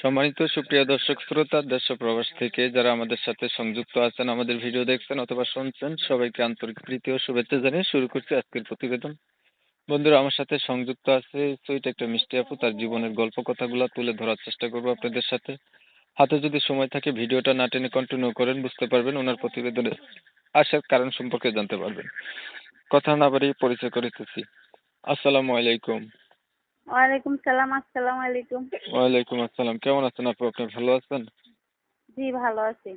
সম্মানিত সুপ্রিয় দর্শক শ্রোতা দেশ প্রবাস থেকে যারা আমাদের সাথে সংযুক্ত আছেন, আমাদের ভিডিও দেখছেন অথবা শুনছেন, সবাইকে আন্তরিক প্রীতি ও শুভেচ্ছা জানিয়ে শুরু করছি আজকের প্রতিবেদন। বন্ধুরা, আমার সাথে সংযুক্ত আছে সুইট একটা মিষ্টি আপু, তার জীবনের গল্প কথাগুলো তুলে ধরার চেষ্টা করব আপনাদের সাথে। হাতে যদি সময় থাকে, ভিডিওটা না টেনে কন্টিনিউ করেন, বুঝতে পারবেন ওনার প্রতিবেদনে আসার কারণ সম্পর্কে জানতে পারবেন। কথা না বাড়িয়ে পরিচয় করিতেছি। আসসালামু আলাইকুম। ওয়ালাইকুম সালাম আসসালামু আলাইকুম। ওয়ালাইকুম আসসালাম কেমন আছেন আপু? আপনি ভালো আছেন? জি ভালো আছি।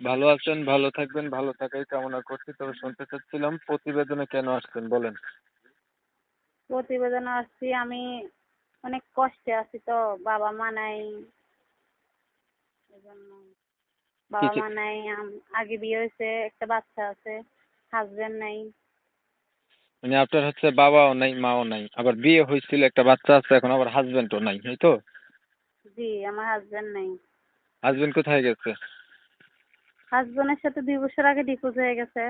ভালো আছেন ভালো থাকবেন ভালো থাকাই কামনা করছি। তবে শুনতে চাচ্ছিলাম প্রতিবেদনে কেন আসছেন বলেন। প্রতিবেদন আসছি আমি অনেক কষ্টে আছি তো বাবা মা নাই। বাবা মা নাই আম- আগে বিয়ে হয়েছে একটা বাচ্চা আছে হাজবেন্ড নাই। মানে আপনার হচ্ছে বাবাও নাই মাও নাই আবার বিয়ে হয়েছিল একটা বাচ্চা আছে এখন আবার হাজবেন্ডও নাই এই তো? জি আমার হাজবেন্ড নাই। হাজবেন্ড কোথায় গেছে? হাজবেন্ডের সাথে দুই বছর আগে ডিভোর্স হয়ে গেছে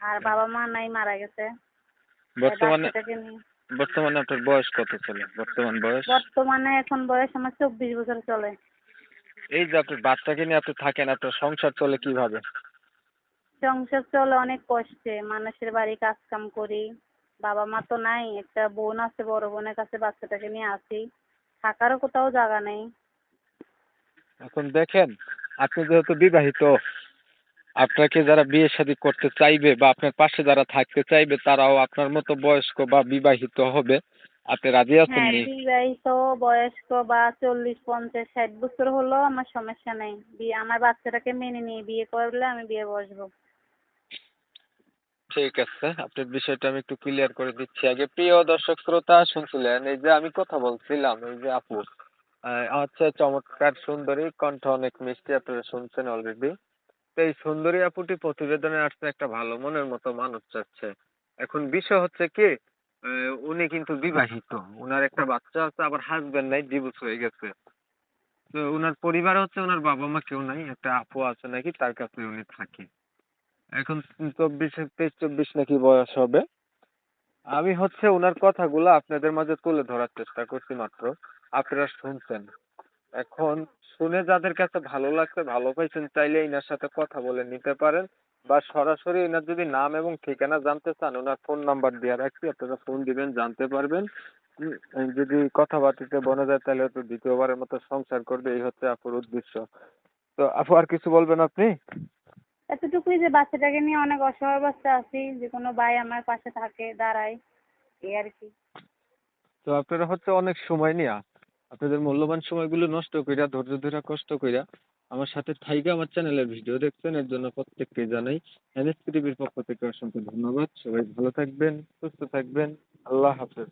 আর বাবা মা নাই মারা গেছে। বর্তমানে বর্তমানে আপনার বয়স কত চলে? বর্তমান বয়স? বর্তমানে এখন বয়স আমার চব্বিশ বছর চলে। এই যে আপনার বাচ্চাকে নিয়ে আপনি থাকেন আপনার সংসার চলে কীভাবে? সংসার চলে অনেক কষ্টে মানুষের বাড়ি কাজ কাম করি। বাবা মা তো নাই একটা বোন আছে বড় বোনের কাছে বাচ্চাটাকে নিয়ে আসি। থাকারও কোথাও জায়গা নেই। এখন দেখেন আপনি যেহেতু বিবাহিত আপনাকে যারা বিয়ে শাদী করতে চাইবে বা আপনার পাশে যারা থাকতে চাইবে তারাও আপনার মতো বয়স্ক বা বিবাহিত হবে। আপনি রাজি আছেন হ্যাঁ বিবাহিত বয়স্ক বা চল্লিশ পঞ্চাশ ষাট বছর হলেও আমার সমস্যা নেই। বিয়ে আমার বাচ্চাটাকে মেনে নিয়ে বিয়ে করলে আমি বিয়ে বসবো। ঠিক আছে আপনার বিষয়টা আমি একটু ক্লিয়ার করে দিচ্ছি। আগে প্রিয় দর্শক শ্রোতা শুনছিলেন এই যে আমি কথা বলছিলাম এই যে আপু আহ, হচ্ছে চমৎকার সুন্দরী কণ্ঠ অনেক মিষ্টি আপনারা শুনছেন অলরেডি তো এই সুন্দরী আপুটি প্রতিবেদনে আসছে একটা ভালো মনের মতো মানুষ চাচ্ছে। এখন বিষয় হচ্ছে কি উনি কিন্তু বিবাহিত উনার একটা বাচ্চা আছে আবার হাজবেন্ড নাই ডিভোর্স হয়ে গেছে। তো উনার পরিবার হচ্ছে ওনার বাবা মা কেউ নাই একটা আপু আছে নাকি তার কাছে উনি থাকে। এখন চব্বিশ, তেইশ, চব্বিশ নাকি বয়স হবে। আমি হচ্ছে ওনার কথাগুলো আপনাদের মাঝে তুলে ধরার চেষ্টা করছি মাত্র। আপনারা শুনছেন। এখন শুনে যাদের কাছে ভালো লাগছে, ভালো পাইছেন, চাইলে এনার সাথে কথা বলে নিতে পারেন। বা সরাসরি এনার যদি নাম এবং ঠিকানা জানতে চান ওনার ফোন নাম্বার দেওয়া রাখছি, আপনারা ফোন দিবেন, জানতে পারবেন। যদি কথাবার্তিতে বলা যায়, তাহলে তো দ্বিতীয়বারের মতো সংসার করবে, এই হচ্ছে আপুর উদ্দেশ্য। তো আপু, আর কিছু বলবেন আপনি? এতটুকুই যে বাচ্চাটাকে নিয়ে অনেক অসহায় অবস্থা আছি, যে কোনো ভাই আমার পাশে থাকে, দাঁড়ায়, এই আর কি। তো আপনারা হচ্ছে অনেক সময় নিয়া, আপনাদের মূল্যবান সময়গুলো নষ্ট কইরা, ধৈর্য ধরে কষ্ট কইরা আমার সাথে থাইকা আমার চ্যানেলের ভিডিও দেখছেন, এর জন্য প্রত্যেককে জানাই এনএস টিভির পক্ষ থেকে অসংখ্য ধন্যবাদ। সবাই ভালো থাকবেন, সুস্থ থাকবেন, আল্লাহ হাফেজ।